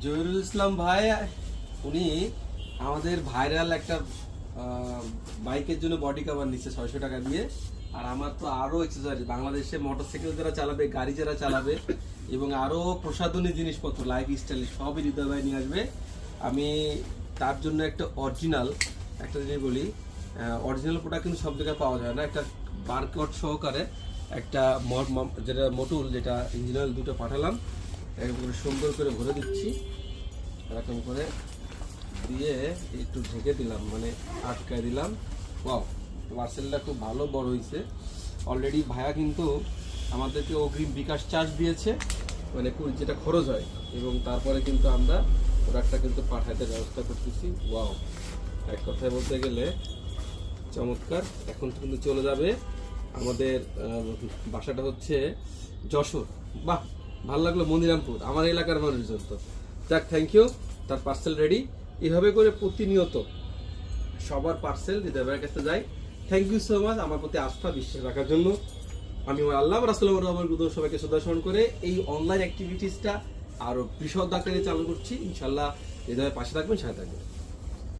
জহিরুল ইসলাম ভাই, উনি আমাদের ভাইরাল একটা বাইকের জন্য বডি কভার নিচ্ছে ছয়শো টাকা দিয়ে। আর আমার তো আরও এক্সেসরিজ বাংলাদেশে মোটরসাইকেল যারা চালাবে, গাড়ি যারা চালাবে, এবং আরও প্রসাধনী জিনিসপত্র লাইফ স্টাইল সবই হৃদয় ভাই নিয়ে আসবে। আমি তার জন্য একটা অরিজিনাল একটা জিনিস বলি অরিজিনাল প্রোডাক্ট কিন্তু সব জায়গায় পাওয়া যায় না। একটা বারকোড সহকারে একটা যেটা মোটুল যেটা ইঞ্জিনিয়ার দুটো পাঠালাম একবারে সুন্দর করে ভরে দিচ্ছি। এরকম করে দিয়ে একটু ঢেকে দিলাম মানে আটকায় দিলাম। ওয়াও পার্সেলটা খুব ভালো বড় হয়েছে। অলরেডি ভাইয়া কিন্তু আমাদেরকে অগ্রিম বিকাশ চার্জ দিয়েছে মানে যেটা খরচ হয়। এবং তারপরে কিন্তু আমরা প্রোডাক্টটা কিন্তু পাঠাতে ব্যবস্থা করতেছি। ওয়াও এক কথায় বলতে গেলে চমৎকার। এখন কিন্তু চলে যাবে আমাদের বাসাটা হচ্ছে যশোর। বাহ ভালো লাগল মনিরামপুর আমার এলাকার মানুষজন তো। যাক থ্যাংক ইউ তার পার্সেল রেডি এভাবে করে প্রতিনিয়ত সবার পার্সেল হৃদয় ভাইয়ের কাছে যাই। থ্যাংক ইউ সো মাচ আমার প্রতি আস্থা, বিশ্বাস রাখার জন্য। আমি আমার আল্লাহ রাসুল্লাহ রহমান গুদর সবাইকে শ্রদ্ধাস্মরণ করে এই অনলাইন অ্যাক্টিভিটিসটা আরও বিশদ আকারে চালু করছি। ইনশাল্লাহ হৃদয়ের পাশে থাকবেন, সাথে থাকবেন।